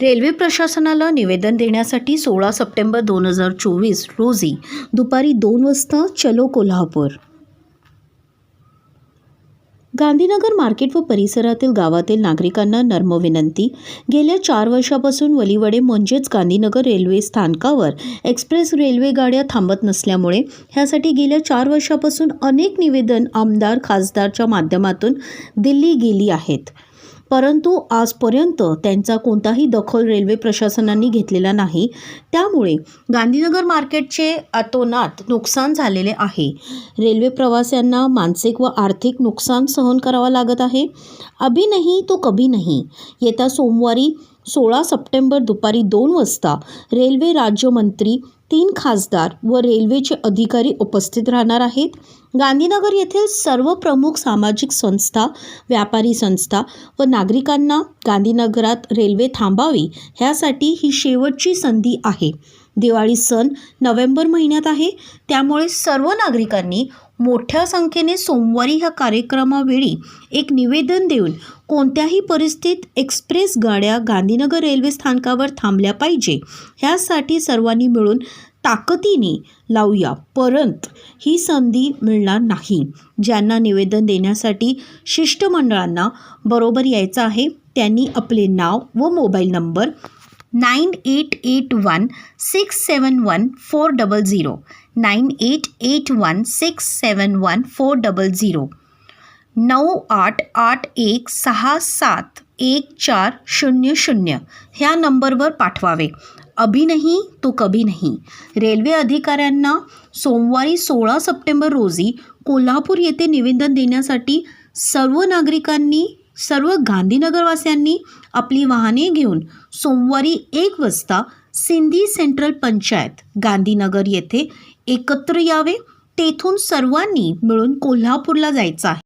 Railway प्रशासनाला निवेदन देण्यासाठी सोळा सप्टेंबर दोन हजार चोवीस रोजी दुपारी दोन वाजता चलो कोल्हापूर. गांधीनगर मार्केट व परिसरातील गावातील नागरिकांना नर्म विनंती. गेल्या चार वर्षापासून वलिवडे म्हणजेच गांधीनगर रेल्वे स्थानकावर एक्सप्रेस रेल्वे गाड्या थांबत नसल्यामुळे ह्यासाठी गेल्या चार वर्षापासून अनेक निवेदन आमदार खासदारच्या माध्यमातून दिल्ली गेली आहेत. परंतु आजपर्यंत त्यांचा कोणताही दखल रेल्वे प्रशासनाने घेतलेला नाही. त्यामुळे गांधीनगर मार्केटचे अतोनात नुकसान झालेले आहे. रेल्वे प्रवाशांना मानसिक व आर्थिक नुकसान सहन करावं लागत आहे. अभी नाही तो कभी नाही. येत्या सोमवारी सोळा सप्टेंबर दुपारी दोन वाजता रेल्वे राज्यमंत्री तीन खासदार व रेल्वेचे अधिकारी उपस्थित राहणार आहेत. गांधीनगर येथील सर्व प्रमुख सामाजिक संस्था व्यापारी संस्था व नागरिकांना गांधीनगरात रेल्वे थांबावी ह्यासाठी ही शेवटची संधी आहे. दिवाळी सण नोव्हेंबर महिन्यात आहे. त्यामुळे सर्व नागरिकांनी मोठ्या संख्येने सोमवारी ह्या कार्यक्रमावेळी एक निवेदन देऊन कोणत्याही परिस्थितीत एक्सप्रेस गाड्या गांधीनगर रेल्वे स्थानकावर थांबल्या पाहिजे. ह्यासाठी सर्वांनी मिळून ताकदीने लावूया. परंतु ही संधी मिळणार नाही. ज्यांना निवेदन देण्यासाठी शिष्टमंडळांना बरोबर यायचं आहे त्यांनी आपले नाव व mobile number nine eight eight one six seven one four double zero. Nine eight eight one six seven one four double zero. नऊ आठ आठ एक सहा सात एक चार शून्य शून्य. ह्या नंबरवर पाठवावे. अभी नाही तो कभी नाही रेल्वे अधिकाऱ्यांना सोमवारी सोळा सप्टेंबर रोजी कोल्हापूर येथे निवेदन देण्यासाठी सर्व नागरिकांनी सर्व गांधीनगरवासियांनी आपली वाहने घेऊन सोमवारी एक वाजता सिंधी सेंट्रल पंचायत गांधीनगर येथे एकत्र यावे तेथून सर्वांनी मिळून कोल्हापूरला जायचं आहे.